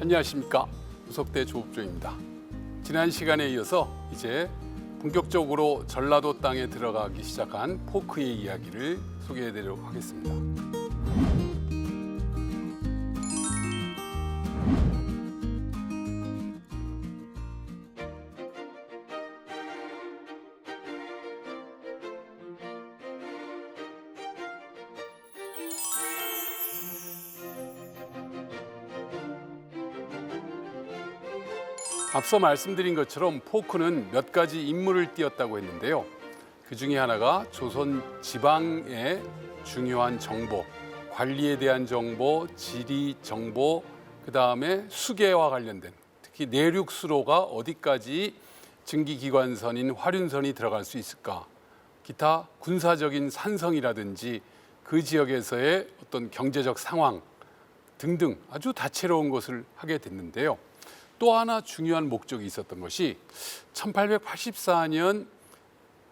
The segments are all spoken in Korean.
안녕하십니까 우석대 조읍조입니다. 지난 시간에 이어서 이제 본격적으로 전라도 땅에 들어가기 시작한 포크의 이야기를 소개해드리도록 하겠습니다. 앞서 말씀드린 것처럼 포크는 몇 가지 임무를 띄었다고 했는데요. 그 중에 하나가 조선 지방의 중요한 정보, 관리에 대한 정보, 지리 정보, 그 다음에 수계와 관련된 특히 내륙 수로가 어디까지 증기기관선인 화륜선이 들어갈 수 있을까, 기타 군사적인 산성이라든지 그 지역에서의 어떤 경제적 상황 등등 아주 다채로운 것을 하게 됐는데요. 또 하나 중요한 목적이 있었던 것이 1884년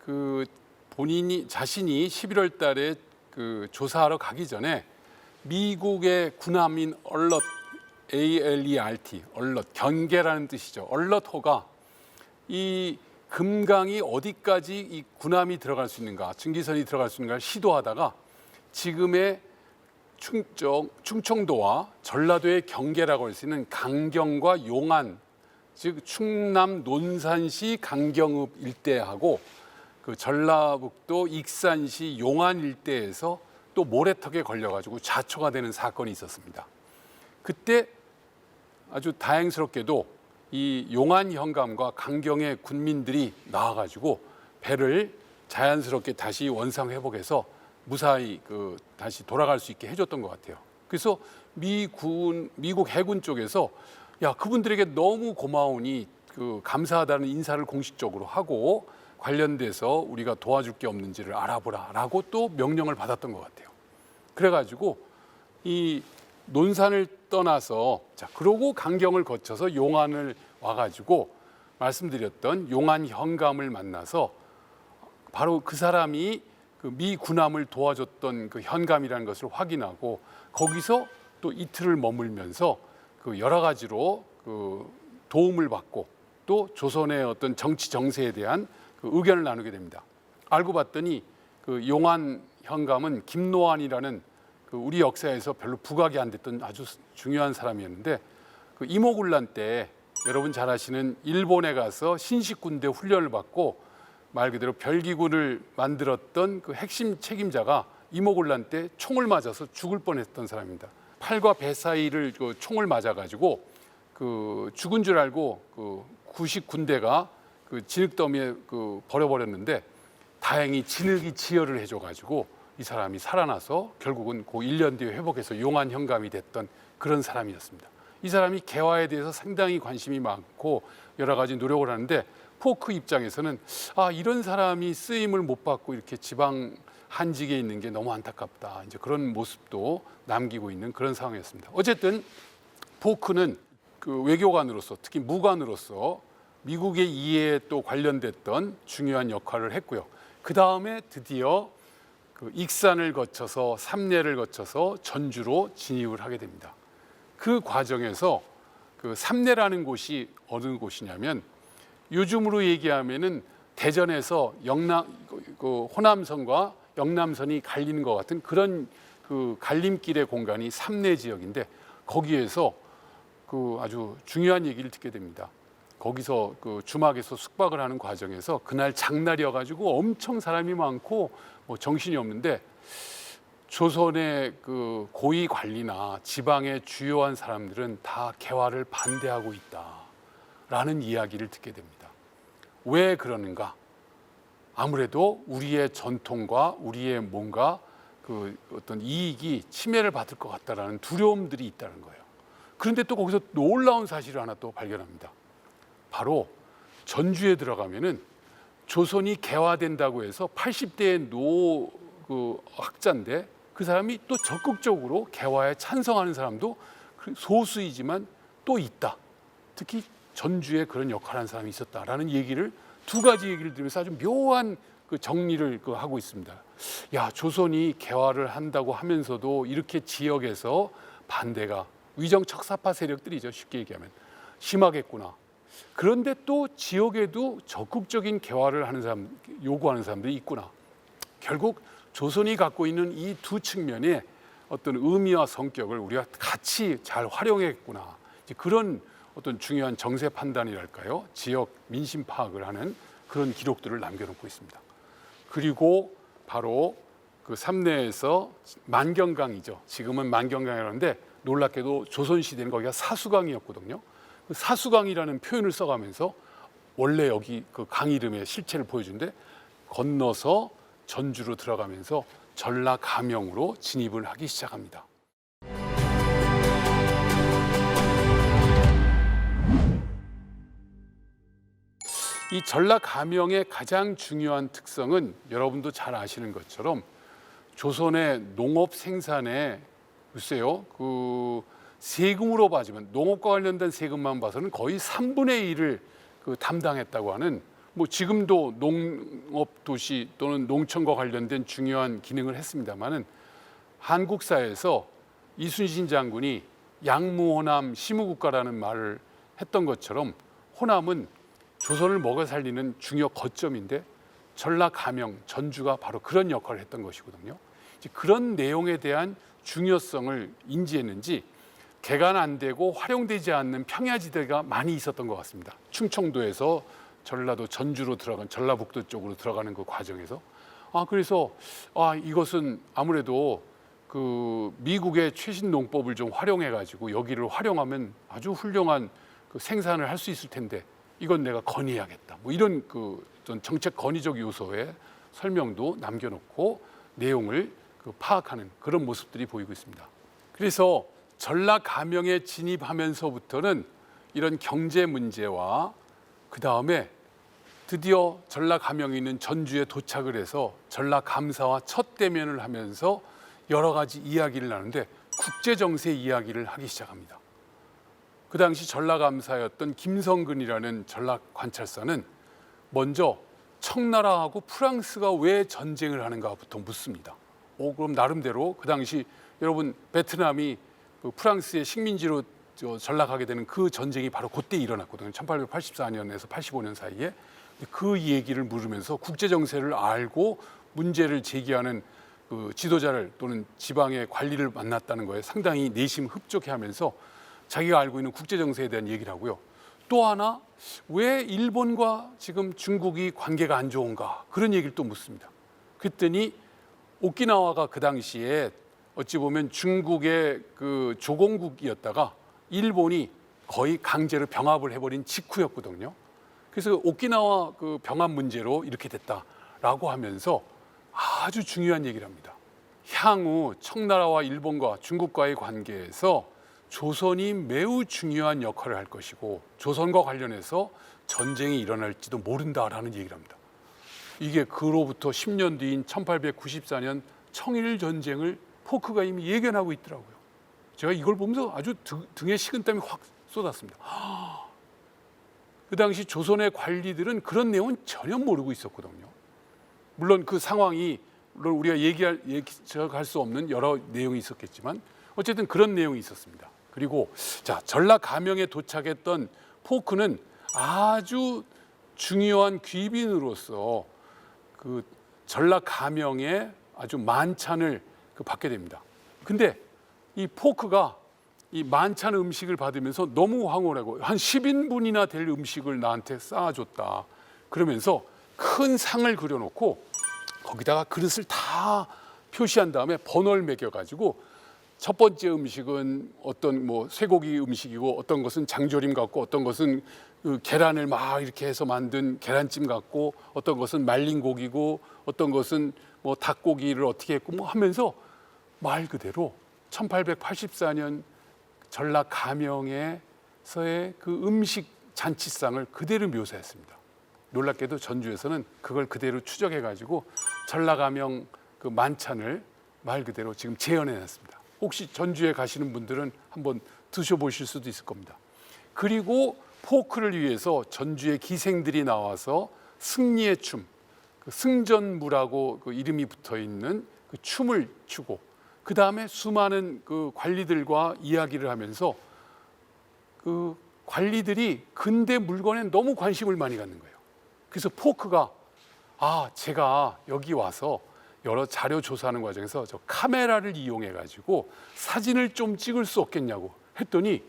그 본인이 자신이 11월 달에 그 조사하러 가기 전에 미국의 군함인 얼럿 ALERT 얼럿 경계라는 뜻이죠. 얼럿호가 이 금강이 어디까지 이 군함이 들어갈 수 있는가, 증기선이 들어갈 수 있는가를 시도하다가 지금의 충청, 충청도와 전라도의 경계라고 할 수 있는 강경과 용안, 즉 충남 논산시 강경읍 일대하고 그 전라북도 익산시 용안 일대에서 또 모래턱에 걸려가지고 자초가 되는 사건이 있었습니다. 그때 아주 다행스럽게도 이 용안 현감과 강경의 군민들이 나와가지고 배를 자연스럽게 다시 원상 회복해서 무사히 그 다시 돌아갈 수 있게 해줬던 것 같아요. 그래서 미군 미국 해군 쪽에서 야 그분들에게 너무 고마우니 그 감사하다는 인사를 공식적으로 하고 관련돼서 우리가 도와줄 게 없는지를 알아보라라고 또 명령을 받았던 것 같아요. 그래가지고 이 논산을 떠나서 자 그러고 강경을 거쳐서 용안을 와가지고 말씀드렸던 용안 현감을 만나서 바로 그 사람이 그 미 군함을 도와줬던 그 현감이라는 것을 확인하고 거기서 또 이틀을 머물면서 그 여러 가지로 그 도움을 받고 또 조선의 어떤 정치 정세에 대한 그 의견을 나누게 됩니다. 알고 봤더니 그 용안 현감은 김노안이라는 그 우리 역사에서 별로 부각이 안 됐던 아주 중요한 사람이었는데 그 이모군란 때 여러분 잘 아시는 일본에 가서 신식군대 훈련을 받고 말 그대로 별기군을 만들었던 그 핵심 책임자가 이모군란 때 총을 맞아서 죽을 뻔했던 사람입니다. 팔과 배 사이를 그 총을 맞아가지고 그 죽은 줄 알고 그 구식 군대가 그 진흙더미에 그 버려버렸는데 다행히 진흙이 지혈을 해줘가지고 이 사람이 살아나서 결국은 그 1년 뒤에 회복해서 용한 현감이 됐던 그런 사람이었습니다. 이 사람이 개화에 대해서 상당히 관심이 많고 여러 가지 노력을 하는데 포크 입장에서는 아 이런 사람이 쓰임을 못 받고 이렇게 지방 한직에 있는 게 너무 안타깝다. 이제 그런 모습도 남기고 있는 그런 상황이었습니다. 어쨌든 포크는 그 외교관으로서 특히 무관으로서 미국의 이해에 또 관련됐던 중요한 역할을 했고요. 그 다음에 드디어 그 익산을 거쳐서 삼례를 거쳐서 전주로 진입을 하게 됩니다. 그 과정에서 그 삼례라는 곳이 어느 곳이냐면 요즘으로 얘기하면은 대전에서 영남 그 호남선과 영남선이 갈리는 것 같은 그런 그 갈림길의 공간이 삼례 지역인데 거기에서 그 아주 중요한 얘기를 듣게 됩니다. 거기서 그 주막에서 숙박을 하는 과정에서 그날 장날이어 가지고 엄청 사람이 많고 뭐 정신이 없는데 조선의 그 고위 관리나 지방의 주요한 사람들은 다 개화를 반대하고 있다 라는 이야기를 듣게 됩니다. 왜 그러는가? 아무래도 우리의 전통과 우리의 뭔가 그 어떤 이익이 침해를 받을 것 같다라는 두려움들이 있다는 거예요. 그런데 또 거기서 놀라운 사실을 하나 또 발견합니다. 바로 전주에 들어가면은 조선이 개화된다고 해서 80대의 노 그 학자인데 그 사람이 또 적극적으로 개화에 찬성하는 사람도 그 소수이지만 또 있다. 특히 전주에 그런 역할을 한 사람이 있었다라는 얘기를 두 가지 얘기를 들으면서 아주 묘한 그 정리를 그 하고 있습니다. 야 조선이 개화를 한다고 하면서도 이렇게 지역에서 반대가 위정 척사파 세력들이죠. 쉽게 얘기하면 심하겠구나. 그런데 또 지역에도 적극적인 개화를 하는 사람 요구하는 사람들이 있구나. 결국 조선이 갖고 있는 이 두 측면의 어떤 의미와 성격을 우리가 같이 잘 활용했구나. 그런 어떤 중요한 정세 판단이랄까요? 지역 민심 파악을 하는 그런 기록들을 남겨놓고 있습니다. 그리고 바로 그 삼내에서 만경강이죠. 지금은 만경강이라는데 놀랍게도 조선 시대는 거기가 사수강이었거든요. 그 사수강이라는 표현을 써가면서 원래 여기 그 강 이름의 실체를 보여준데 건너서 전주로 들어가면서 전라 가명으로 진입을 하기 시작합니다. 이 전라 가명의 가장 중요한 특성은 여러분도 잘 아시는 것처럼 조선의 농업 생산에 글쎄요 그 세금으로 봐주면 농업과 관련된 세금만 봐서는 거의 3분의 1을 그 담당했다고 하는 뭐 지금도 농업 도시 또는 농촌과 관련된 중요한 기능을 했습니다만은 한국사에서 이순신 장군이 양무호남 시무국가라는 말을 했던 것처럼 호남은 조선을 먹여 살리는 중요 거점인데 전라 가명 전주가 바로 그런 역할을 했던 것이거든요. 그런 내용에 대한 중요성을 인지했는지 개간 안 되고 활용되지 않는 평야지대가 많이 있었던 것 같습니다. 충청도에서 전라도 전주로 들어간 전라북도 쪽으로 들어가는 그 과정에서 아 그래서 아 이것은 아무래도 그 미국의 최신 농법을 좀 활용해 가지고 여기를 활용하면 아주 훌륭한 그 생산을 할 수 있을 텐데 이건 내가 건의해야겠다. 뭐 이런 그 어떤 정책 건의적 요소의 설명도 남겨놓고 내용을 그 파악하는 그런 모습들이 보이고 있습니다. 그래서 전라 가명에 진입하면서부터는 이런 경제 문제와 그 다음에 드디어 전라 가명이 있는 전주에 도착을 해서 전라 감사와 첫 대면을 하면서 여러 가지 이야기를 나누는데 국제 정세 이야기를 하기 시작합니다. 그 당시 전라감사였던 김성근이라는 전라 관찰사는 먼저 청나라하고 프랑스가 왜 전쟁을 하는가부터 묻습니다. 오, 그럼 나름대로 그 당시 여러분 베트남이 그 프랑스의 식민지로 저 전락하게 되는 그 전쟁이 바로 그때 일어났거든요. 1884년에서 85년 사이에 그 얘기를 물으면서 국제 정세를 알고 문제를 제기하는 그 지도자를 또는 지방의 관리를 만났다는 거에 상당히 내심 흡족해하면서 자기가 알고 있는 국제 정세에 대한 얘기를 하고요. 또 하나 왜 일본과 지금 중국이 관계가 안 좋은가 그런 얘기를 또 묻습니다. 그랬더니 오키나와가 그 당시에 어찌 보면 중국의 그 조공국이었다가 일본이 거의 강제로 병합을 해버린 직후였거든요. 그래서 오키나와 그 병합 문제로 이렇게 됐다라고 하면서 아주 중요한 얘기를 합니다. 향후 청나라와 일본과 중국과의 관계에서 조선이 매우 중요한 역할을 할 것이고 조선과 관련해서 전쟁이 일어날지도 모른다라는 얘기를 합니다. 이게 그로부터 10년 뒤인 1894년 청일 전쟁을 포크가 이미 예견하고 있더라고요. 제가 이걸 보면서 아주 등, 등에 식은땀이 확 쏟았습니다. 그 당시 조선의 관리들은 그런 내용은 전혀 모르고 있었거든요. 물론 그 상황이 물론 우리가 얘기할 예측할 수 없는 여러 내용이 있었겠지만 어쨌든 그런 내용이 있었습니다. 그리고 자 전라 가명에 도착했던 포크는 아주 중요한 귀빈으로서 그 전라 가명에 아주 만찬을 그 받게 됩니다. 근데 이 포크가 이 만찬 음식을 받으면서 너무 황홀하고 한 10인분이나 될 음식을 나한테 쌓아줬다. 그러면서 큰 상을 그려놓고 거기다가 그릇을 다 표시한 다음에 번호를 매겨가지고 첫 번째 음식은 어떤 뭐 쇠고기 음식이고 어떤 것은 장조림 같고 어떤 것은 그 계란을 막 이렇게 해서 만든 계란찜 같고 어떤 것은 말린 고기고 어떤 것은 뭐 닭고기를 어떻게 했고 뭐 하면서 말 그대로 1884년 전라 가명에서의 그 음식 잔치상을 그대로 묘사했습니다. 놀랍게도 전주에서는 그걸 그대로 추적해 가지고 전라 가명 그 만찬을 말 그대로 지금 재현해 놨습니다. 혹시 전주에 가시는 분들은 한번 드셔보실 수도 있을 겁니다. 그리고 포크를 위해서 전주의 기생들이 나와서 승리의 춤, 그 승전무라고 그 이름이 붙어 있는 그 춤을 추고 그 다음에 수많은 그 관리들과 이야기를 하면서 그 관리들이 근대 물건에 너무 관심을 많이 갖는 거예요. 그래서 포크가 아 제가 여기 와서 여러 자료 조사하는 과정에서 저 카메라를 이용해 가지고 사진을 좀 찍을 수 없겠냐고 했더니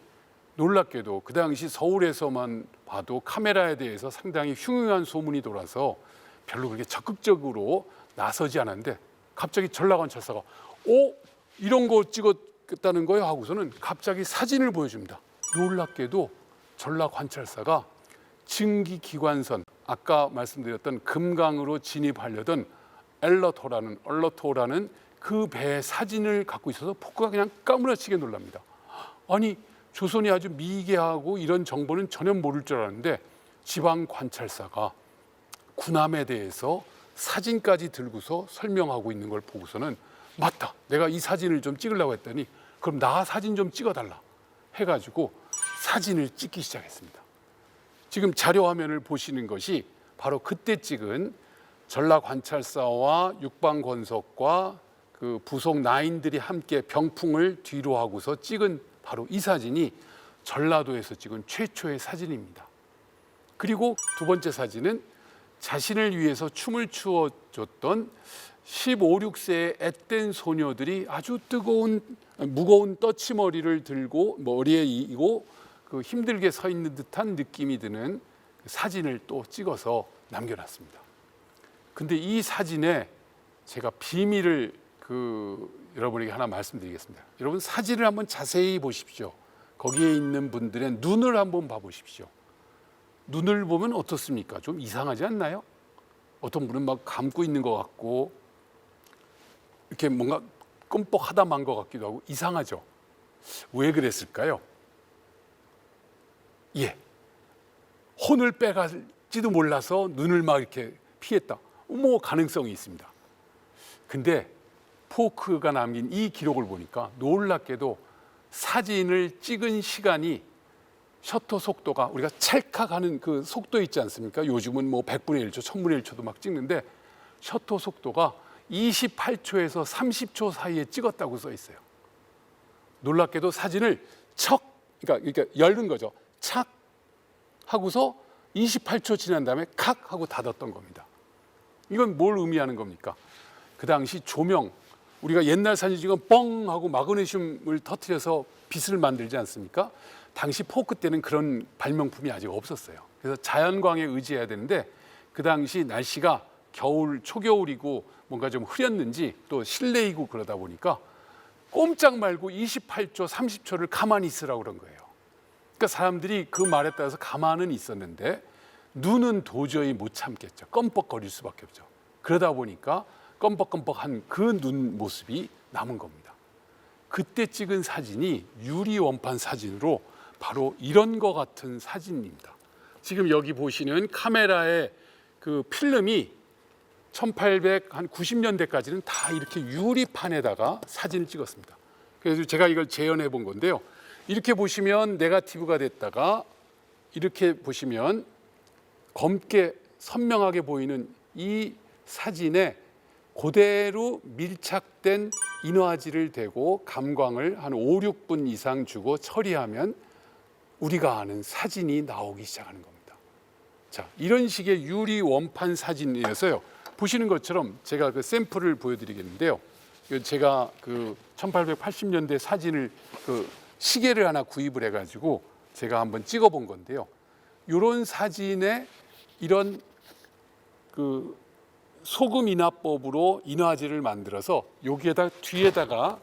놀랍게도 그 당시 서울에서만 봐도 카메라에 대해서 상당히 흉흉한 소문이 돌아서 별로 그렇게 적극적으로 나서지 않았는데 갑자기 전라관찰사가 오 이런 거 찍었다는 거예요 하고서는 갑자기 사진을 보여줍니다. 놀랍게도 전라관찰사가 증기기관선 아까 말씀드렸던 금강으로 진입하려던 엘러토라는 얼러토라는 그 배의 사진을 갖고 있어서 포크가 그냥 까무라치게 놀랍니다. 아니 조선이 아주 미개하고 이런 정보는 전혀 모를 줄 알았는데 지방 관찰사가 군함에 대해서 사진까지 들고서 설명하고 있는 걸 보고서는 맞다. 내가 이 사진을 좀 찍으려고 했더니 그럼 나 사진 좀 찍어달라 해가지고 사진을 찍기 시작했습니다. 지금 자료 화면을 보시는 것이 바로 그때 찍은 전라 관찰사와 육방 권석과 그 부속 나인들이 함께 병풍을 뒤로 하고서 찍은 바로 이 사진이 전라도에서 찍은 최초의 사진입니다. 그리고 두 번째 사진은 자신을 위해서 춤을 추어 줬던 15, 6세의 앳된 소녀들이 아주 뜨거운 무거운 떠치머리를 들고 머리에 이고 그 힘들게 서 있는 듯한 느낌이 드는 사진을 또 찍어서 남겨놨습니다. 근데 이 사진에 제가 비밀을 그 여러분에게 하나 말씀드리겠습니다. 여러분 사진을 한번 자세히 보십시오. 거기에 있는 분들의 눈을 한번 봐보십시오. 눈을 보면 어떻습니까? 좀 이상하지 않나요? 어떤 분은 막 감고 있는 것 같고 이렇게 뭔가 끔뻑하다 만 것 같기도 하고 이상하죠. 왜 그랬을까요? 예. 혼을 빼갈지도 몰라서 눈을 막 이렇게 피했다. 뭐 가능성이 있습니다. 근데 포크가 남긴 이 기록을 보니까 놀랍게도 사진을 찍은 시간이 셔터 속도가 우리가 찰칵하는 그 속도 있지 않습니까? 요즘은 뭐 100분의 1초, 1000분의 1초도 막 찍는데 셔터 속도가 28초에서 30초 사이에 찍었다고 써 있어요. 놀랍게도 사진을 척 그러니까, 그러니까 열는 거죠. 착 하고서 28초 지난 다음에 칵 하고 닫았던 겁니다. 이건 뭘 의미하는 겁니까? 그 당시 조명 우리가 옛날 사진 찍으면 뻥 하고 마그네슘을 터트려서 빛을 만들지 않습니까? 당시 포크 때는 그런 발명품이 아직 없었어요. 그래서 자연광에 의지해야 되는데 그 당시 날씨가 겨울 초겨울이고 뭔가 좀 흐렸는지 또 실내이고 그러다 보니까 꼼짝 말고 28초, 30초를 가만히 있으라고 그런 거예요. 그러니까 사람들이 그 말에 따라서 가만은 있었는데 눈은 도저히 못 참겠죠. 껌뻑거릴 수밖에 없죠. 그러다 보니까 껌뻑껌뻑한 그 눈 모습이 남은 겁니다. 그때 찍은 사진이 유리 원판 사진으로 바로 이런 것 같은 사진입니다. 지금 여기 보시는 카메라의 그 필름이 1890년대까지는 다 이렇게 유리판에다가 사진을 찍었습니다. 그래서 제가 이걸 재현해 본 건데요. 이렇게 보시면 네가티브가 됐다가 이렇게 보시면 검게 선명하게 보이는 이 사진에 그대로 밀착된 인화지를 대고 감광을 한 5, 6분 이상 주고 처리하면 우리가 아는 사진이 나오기 시작하는 겁니다. 자, 이런 식의 유리 원판 사진이어서요. 보시는 것처럼 제가 그 샘플을 보여드리겠는데요. 이거 제가 그 1880년대 사진을 그 시계를 하나 구입을 해가지고 제가 한번 찍어본 건데요. 이런 사진에 이런 그 소금 인화법으로 인화지를 만들어서 여기에다 뒤에다가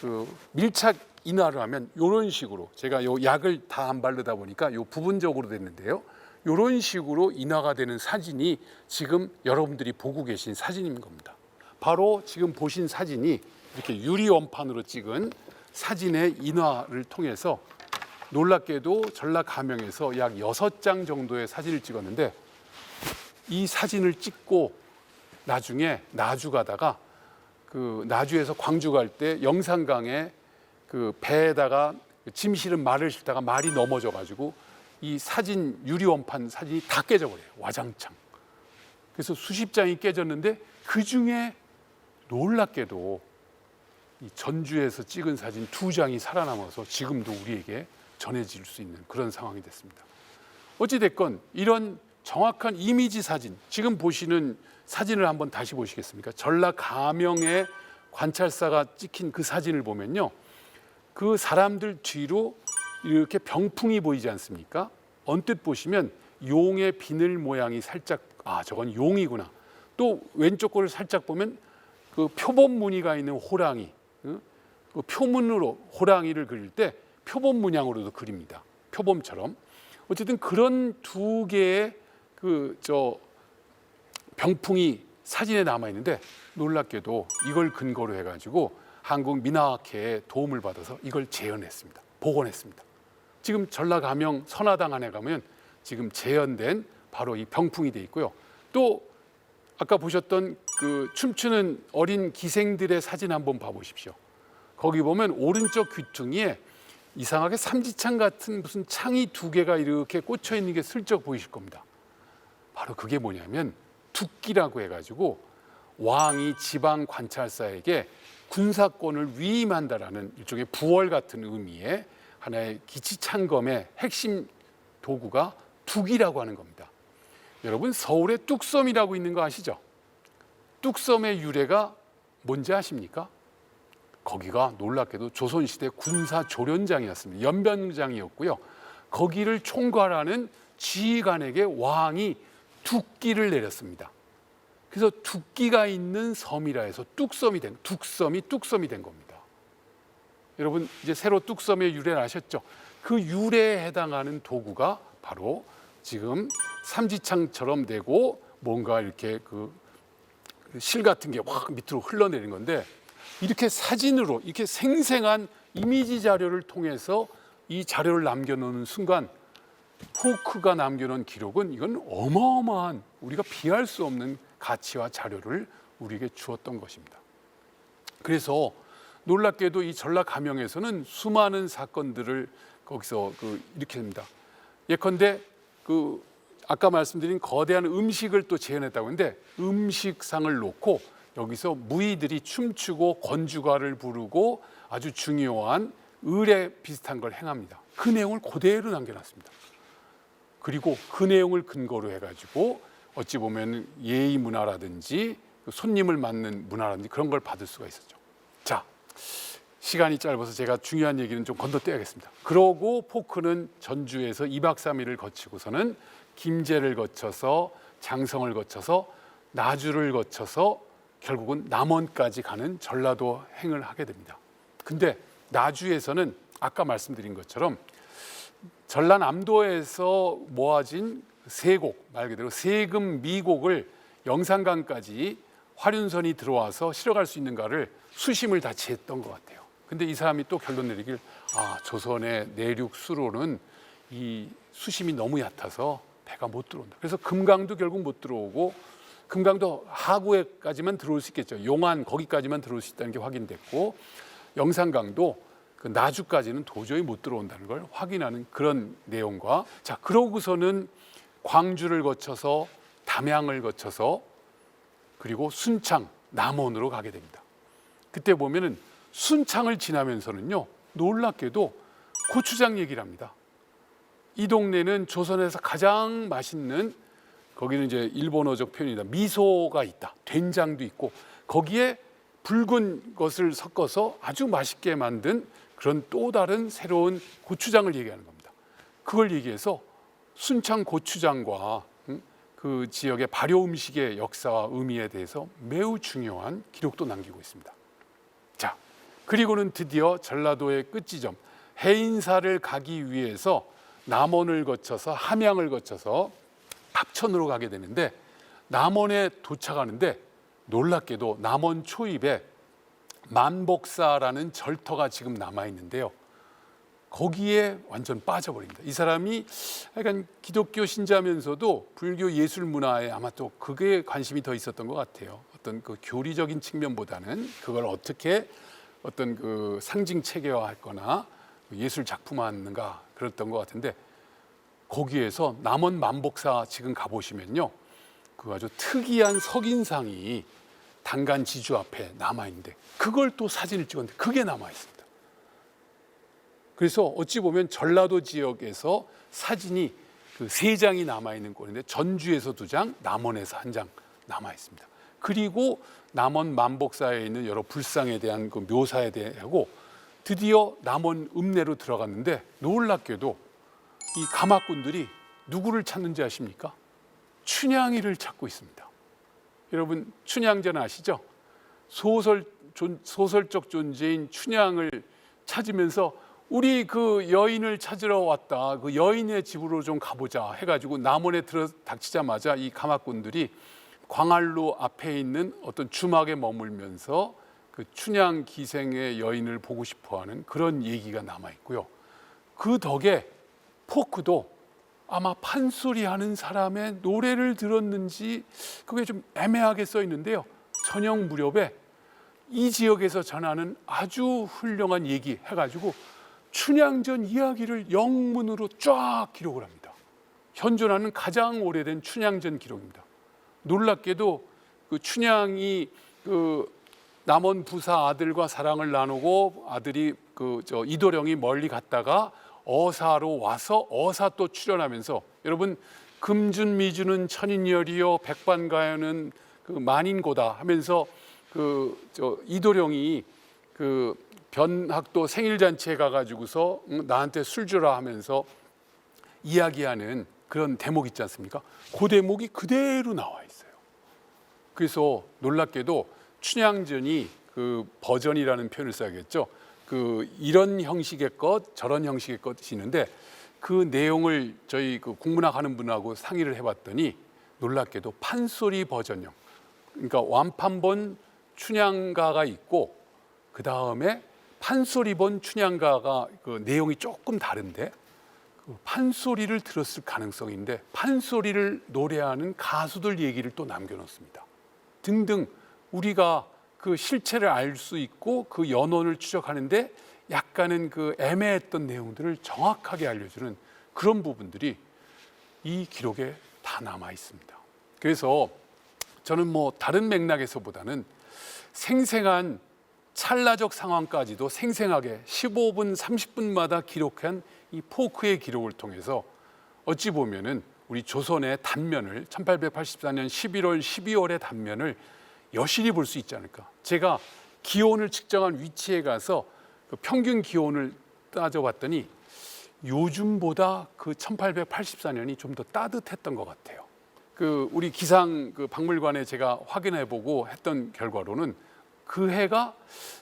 그 밀착 인화를 하면 이런 식으로 제가 요 약을 다 안 바르다 보니까 요 부분적으로 됐는데요. 이런 식으로 인화가 되는 사진이 지금 여러분들이 보고 계신 사진인 겁니다. 바로 지금 보신 사진이 이렇게 유리 원판으로 찍은 사진의 인화를 통해서 놀랍게도 전라 가명에서 약 여섯 장 정도의 사진을 찍었는데 이 사진을 찍고 나중에 나주 가다가 그 나주에서 광주 갈 때 영산강에 그 배에다가 짐 실은 말을 싣다가 말이 넘어져 가지고 이 사진 유리 원판 사진이 다 깨져 버려요. 와장창. 그래서 수십 장이 깨졌는데 그 중에 놀랍게도 이 전주에서 찍은 사진 두 장이 살아남아서 지금도 우리에게 전해질 수 있는 그런 상황이 됐습니다. 어찌 됐건 이런 정확한 이미지 사진 지금 보시는 사진을 한번 다시 보시겠습니까? 전라 가명의 관찰사가 찍힌 그 사진을 보면요. 그 사람들 뒤로 이렇게 병풍이 보이지 않습니까? 언뜻 보시면 용의 비늘 모양이 살짝 아 저건 용이구나. 또 왼쪽 거를 살짝 보면 그 표범 무늬가 있는 호랑이, 응? 그 표문으로 호랑이를 그릴 때 표범 문양으로도 그립니다. 표범처럼. 어쨌든 그런 두 개의 그 저 병풍이 사진에 남아 있는데 놀랍게도 이걸 근거로 해가지고 한국 민화학회의 도움을 받아서 이걸 재현했습니다. 복원했습니다. 지금 전라 가명 선화당 안에 가면 지금 재현된 바로 이 병풍이 돼 있고요. 또 아까 보셨던 그 춤추는 어린 기생들의 사진 한번 봐보십시오. 거기 보면 오른쪽 귀퉁이에 이상하게 삼지창 같은 무슨 창이 두 개가 이렇게 꽂혀 있는 게 슬쩍 보이실 겁니다. 바로 그게 뭐냐면 tuk기라고 해가지고 왕이 지방 관찰사에게 군사권을 위임한다라는 일종의 부월 같은 의미의 하나의 기치창검의 핵심 도구가 둑이라고 하는 겁니다. 여러분 서울에 뚝섬이라고 있는 거 아시죠? 뚝섬의 유래가 뭔지 아십니까? 거기가 놀랍게도 조선시대 군사 조련장이었습니다. 연변장이었고요. 거기를 총괄하는 지휘관에게 왕이 둑기를 내렸습니다. 그래서 둑기가 있는 섬이라 해서 뚝섬이 된 뚝섬이 뚝섬이 된 겁니다. 여러분 이제 새로 뚝섬의 유래를 아셨죠? 그 유래에 해당하는 도구가 바로 지금 삼지창처럼 되고 뭔가 이렇게 그 실 같은 게 확 밑으로 흘러내리는 건데 이렇게 사진으로 이렇게 생생한 이미지 자료를 통해서 이 자료를 남겨놓는 순간 포크가 남겨놓은 기록은 이건 어마어마한 우리가 비할 수 없는 가치와 자료를 우리에게 주었던 것입니다. 그래서 놀랍게도 이 전라 가명에서는 수많은 사건들을 거기서 그 일으킵니다. 예컨대 그 아까 말씀드린 거대한 음식을 또 재현했다고 했는데 음식상을 놓고 여기서 무희들이 춤추고 건주가를 부르고 아주 중요한 의례 비슷한 걸 행합니다. 그 내용을 그대로 남겨놨습니다. 그리고 그 내용을 근거로 해가지고 어찌 보면 예의 문화라든지 그 손님을 맞는 문화라든지 그런 걸 받을 수가 있었죠. 자, 시간이 짧아서 제가 중요한 얘기는 좀 건너뛰어야겠습니다. 그러고 포크는 전주에서 2박 3일을 거치고서는 김제를 거쳐서 장성을 거쳐서 나주를 거쳐서 결국은 남원까지 가는 전라도 행을 하게 됩니다. 근데 나주에서는 아까 말씀드린 것처럼 전라남도에서 모아진 세곡 말 그대로 세금 미곡을 영산강까지 화륜선이 들어와서 실어갈 수 있는가를 수심을 다 재했던 것 같아요. 근데 이 사람이 또 결론 내리길 아 조선의 내륙 수로는 이 수심이 너무 얕아서 배가 못 들어온다. 그래서 금강도 결국 못 들어오고 금강도 하구에까지만 들어올 수 있겠죠. 용안 거기까지만 들어올 수 있다는 게 확인됐고 영산강도 그 나주까지는 도저히 못 들어온다는 걸 확인하는 그런 내용과 자 그러고서는 광주를 거쳐서 담양을 거쳐서 그리고 순창 남원으로 가게 됩니다. 그때 보면은 순창을 지나면서는요 놀랍게도 고추장 얘기를 합니다. 이 동네는 조선에서 가장 맛있는 거기는 이제 일본어적 표현이다. 미소가 있다. 된장도 있고 거기에 붉은 것을 섞어서 아주 맛있게 만든 그런 또 다른 새로운 고추장을 얘기하는 겁니다. 그걸 얘기해서 순창 고추장과 음, 그 지역의 발효 음식의 역사와 의미에 대해서 매우 중요한 기록도 남기고 있습니다. 자, 그리고는 드디어 전라도의 끝지점 해인사를 가기 위해서 남원을 거쳐서 함양을 거쳐서 합천으로 가게 되는데 남원에 도착하는데 놀랍게도 남원 초입에 만복사라는 절터가 지금 남아 있는데요. 거기에 완전 빠져버립니다. 이 사람이 약간 기독교 신자면서도 불교 예술 문화에 아마 또 그게 관심이 더 있었던 것 같아요. 어떤 그 교리적인 측면보다는 그걸 어떻게 어떤 그 상징 체계화할거나 예술 작품화하는가 그랬던 것 같은데 거기에서 남원 만복사 지금 가보시면요. 그 아주 특이한 석인상이 단간 지주 앞에 남아 있는데 그걸 또 사진을 찍었는데 그게 남아 있습니다. 그래서 어찌 보면 전라도 지역에서 사진이 그 세 장이 남아 있는 꼴인데 전주에서 두 장, 남원에서 한 장 남아 있습니다. 그리고 남원 만복사에 있는 여러 불상에 대한 그 묘사에 대하고 드디어 남원 읍내로 들어갔는데 놀랍게도 이 가마꾼들이 누구를 찾는지 아십니까? 춘향이를 찾고 있습니다. 여러분 춘향전 아시죠? 소설 존- 소설적 존재인 춘향을 찾으면서 우리 그 여인을 찾으러 왔다. 그 여인의 집으로 좀 가보자 해가지고 남원에 들어 닥치자마자 이 가마꾼들이 광안루 앞에 있는 어떤 주막에 머물면서 그 춘향 기생의 여인을 보고 싶어하는 그런 얘기가 남아 있고요. 그 덕에 포크도 아마 판소리 하는 사람의 노래를 들었는지 그게 좀 애매하게 써 있는데요. 저녁 무렵에 이 지역에서 전하는 아주 훌륭한 얘기 해가지고 춘향전 이야기를 영문으로 쫙 기록을 합니다. 현존하는 가장 오래된 춘향전 기록입니다. 놀랍게도 그 춘향이 그 남원 부사 아들과 사랑을 나누고 아들이 그 저 이도령이 멀리 갔다가 어사로 와서 어사 또 출연하면서 여러분 금준 미주는 천인열이요 백반가연은 그 만인고다 하면서 그 저 이도령이 그 변학도 생일 잔치에 가가지고서 응, 나한테 술 주라 하면서 이야기하는 그런 대목 있지 않습니까? 그 대목이 그대로 나와 있어요. 그래서 놀랍게도 춘향전이 그 버전이라는 표현을 써야겠죠. 그 이런 형식의 것, 저런 형식의 것이 있는데 그 내용을 저희 그 국문학 하는 분하고 상의를 해봤더니 놀랍게도 판소리 버전형, 그러니까 완판본 춘향가가 있고 그 다음에 판소리본 춘향가가 그 내용이 조금 다른데 그 판소리를 들었을 가능성인데 판소리를 노래하는 가수들 얘기를 또 남겨놓습니다. 등등 우리가 그 실체를 알 수 있고 그 연원을 추적하는데 약간은 그 애매했던 내용들을 정확하게 알려주는 그런 부분들이 이 기록에 다 남아 있습니다. 그래서 저는 뭐 다른 맥락에서보다는 생생한 찰나적 상황까지도 생생하게 15분, 30분마다 기록한 이 포크의 기록을 통해서 어찌 보면은 우리 조선의 단면을 1884년 11월, 12월의 단면을 여실히 볼 수 있지 않을까. 제가 기온을 측정한 위치에 가서 그 평균 기온을 따져봤더니 요즘보다 그 1884년이 좀 더 따뜻했던 것 같아요. 그 우리 기상 그 박물관에 제가 확인해 보고 했던 결과로는 그 해가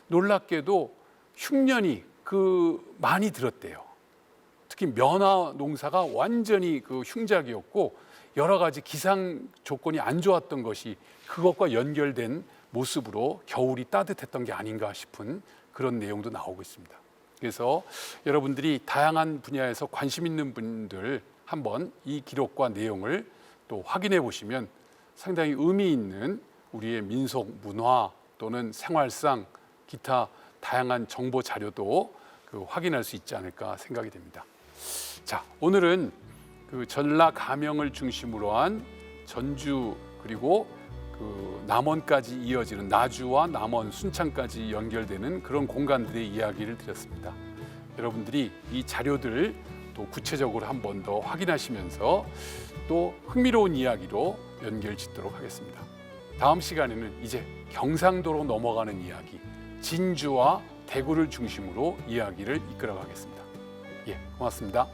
놀랍게도 흉년이 그 많이 들었대요. 특히 면화 농사가 완전히 그 흉작이었고 여러 가지 기상 조건이 안 좋았던 것이 그것과 연결된 모습으로 겨울이 따뜻했던 게 아닌가 싶은 그런 내용도 나오고 있습니다. 그래서 여러분들이 다양한 분야에서 관심 있는 분들 한번 이 기록과 내용을 또 확인해 보시면 상당히 의미 있는 우리의 민속 문화 또는 생활상 기타 다양한 정보 자료도 그 확인할 수 있지 않을까 생각이 됩니다. 자, 오늘은 그 전라 가명을 중심으로 한 전주 그리고 그 남원까지 이어지는 나주와 남원 순창까지 연결되는 그런 공간들의 이야기를 드렸습니다. 여러분들이 이 자료들을 또 구체적으로 한 번 더 확인하시면서 또 흥미로운 이야기로 연결 짓도록 하겠습니다. 다음 시간에는 이제 경상도로 넘어가는 이야기, 진주와 대구를 중심으로 이야기를 이끌어 가겠습니다. 예, 고맙습니다.